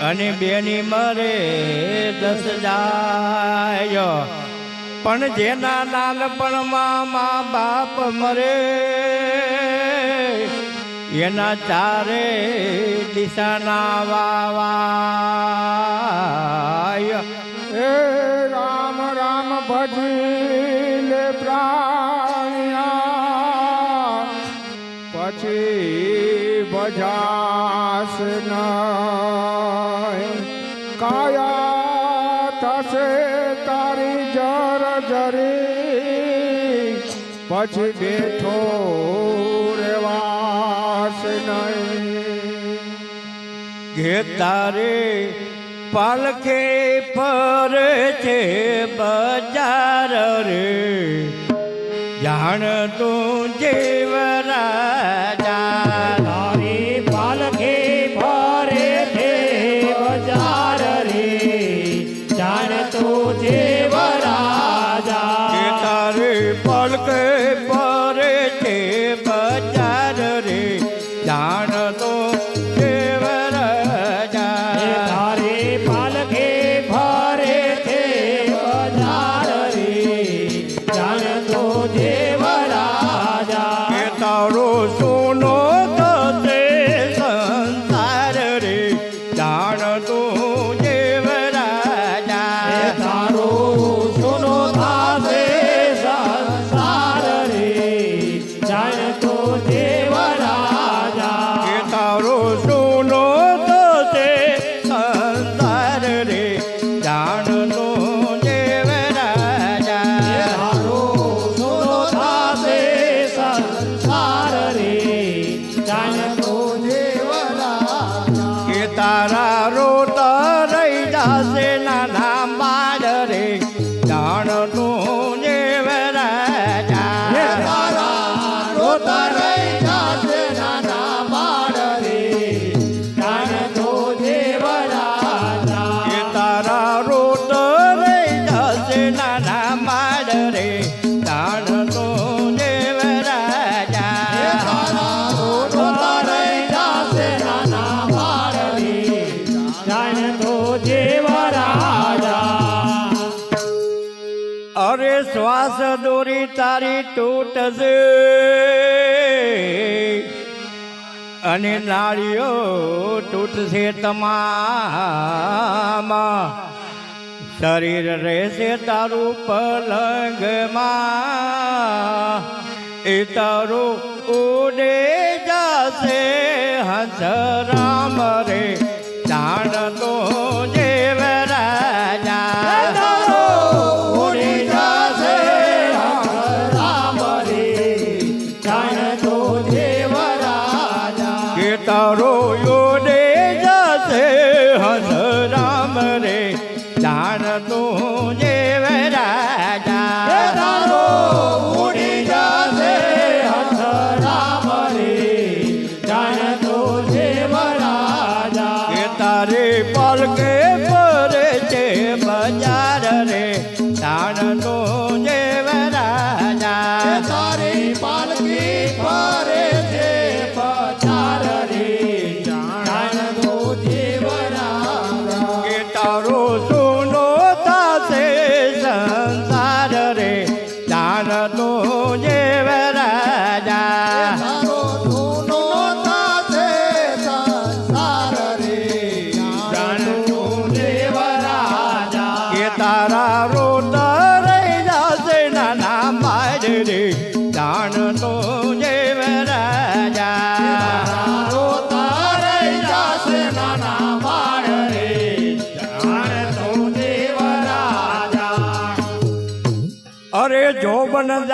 અને બેની મરે દસ જાય. પણ જેના નાનપણમાં મા બાપ મરે, એના ચારે દિશાના વાવાય. રામ રામ ભજી પ્રા તારે પાલખે પર છે બજાર રે. જાણ તું જીવરાજા તારે પાલખે ફરે છે બજાર રે. જાણ તું જીવરાજા તારે પાલખે પર জানো જશે અને નાળીઓ તૂટશે તમામાં શરીર રહેશે તારું પલંગમાં. એ તારું ઉડે જશે હંસ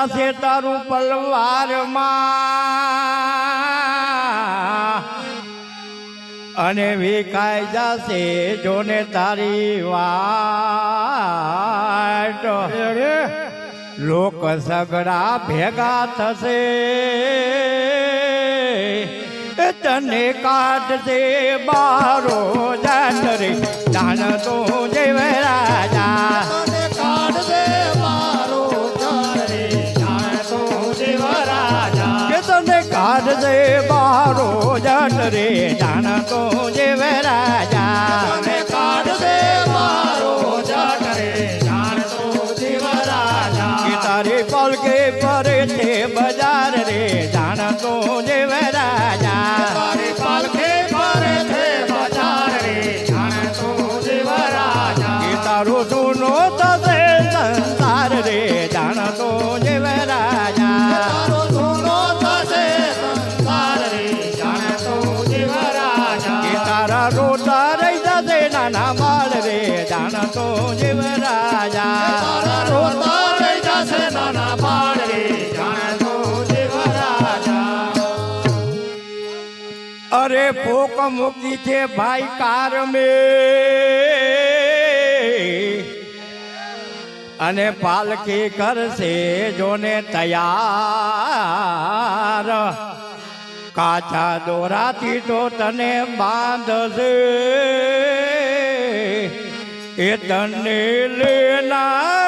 ગીતા છે તારું પલવારમાં. અને વિખાઈ જશે જોને તારી વાટ. લોક સગડા ભેગા થશે. તને કાઢશે બારો જાન રે જાણ તો જેવ રાજા. કાઢજે બારો જન રે જાણતો જેવ રાજા કાઢજે બારો જન રે જાણતો રાજા પલકે પરે છે બજાર રે જાણતો જેવ રાજા પલકે પરે છે બજાર રે જાણતો જેવ રાજા તારો જૂનો તદ અરે ભોક મૂકી છે ભાઈ કાર મે. અને પાલખી કરશે જોને તૈયાર. કાચા દોરાથી તો તને બાંધશે. એ તને લેનારા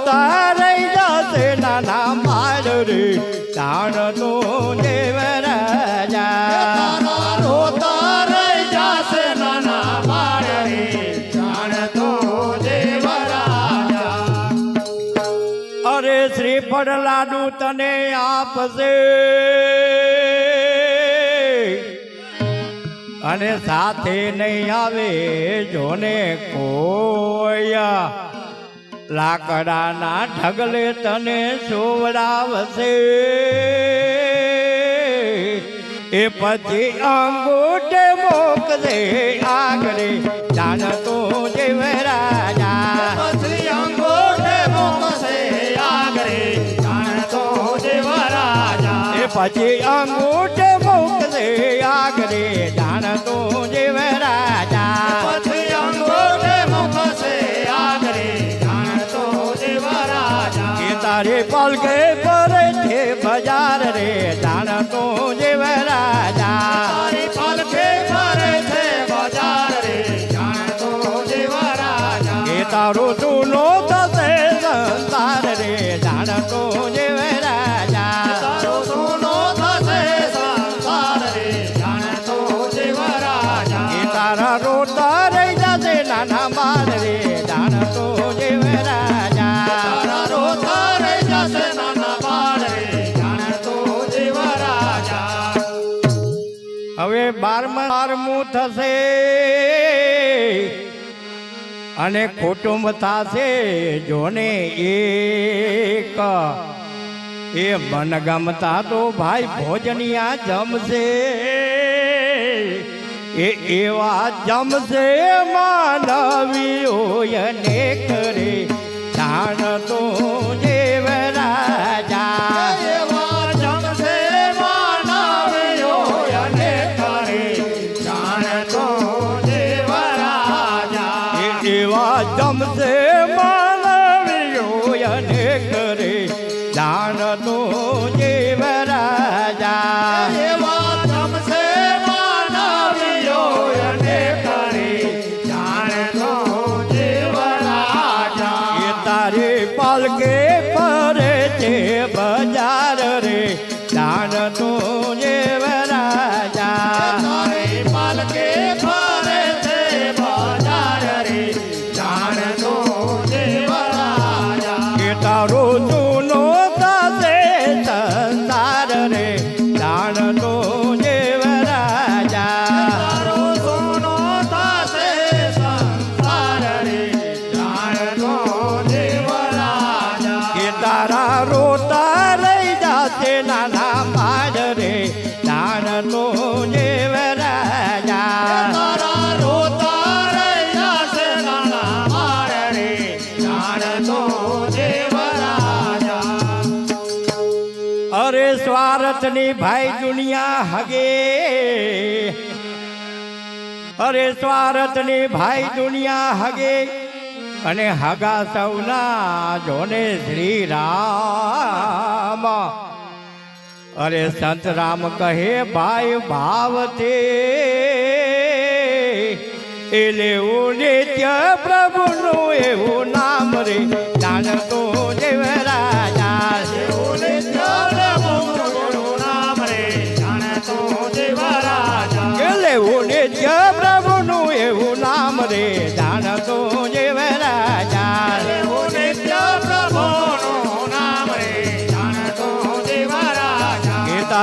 રોતા રહી જશે નાના માળ રે જાણ તો દેવ રોતા રહી જશે નાના બાળ રે જાણતો અરે લાડુ તને આપશે. અને સાથે નહીં આવે જોને કોયા. લાકડાના ઢગલે તને સોવડાવશે. એ પછી અંગૂઠે મોકલે આગળ. જાણતો દેવ રાજા પછી અંગોઠે મોકશે આગળ. જાણતો દેવ રાજા એ પછી અંગૂઠે મોકલે આગળ. જાણતો દેવ કે પલકે પર છે બજાર રે જાણતો દેવ રાજા. પલકે ફરે છે બજાર રે જાણતો દેવ રાજા. એ તારો ચૂનો હવે બારમા બારમું થશે અને કુટુંબ થશે જોને એક. એ મન ગમતા તો ભાઈ ભોજનિયા જમશે. એ એવા જમશે માનવીઓ ને રે જાણ તો જાણતો દેવ નાના પાડ રે દાનનો અરે સ્વાર્થની ભાઈ દુનિયા હગે. અરે સ્વાર્થની ભાઈ દુનિયા હગે. અને હગા સૌના જોને શ્રી રામ અરે સંત રામ કહે, ભાઈ ભાવતે, એટલે ઉડે ત્યાં પ્રભુનું એવું નામ રે. જાણતો જેવરા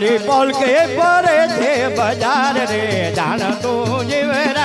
મારી પોલકે પર છે બજાર રે. જાણ તું જીવરા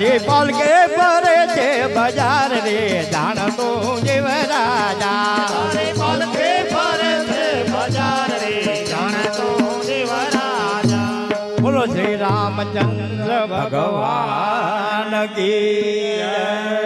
મારી પલકે ભરે છે બજાર રે. જાણતો જીવ રાજા પલકે ભરે છે બજાર રે. જાણતો જીવ રાજા બોલો શ્રી રામચંદ્ર ભગવાન કી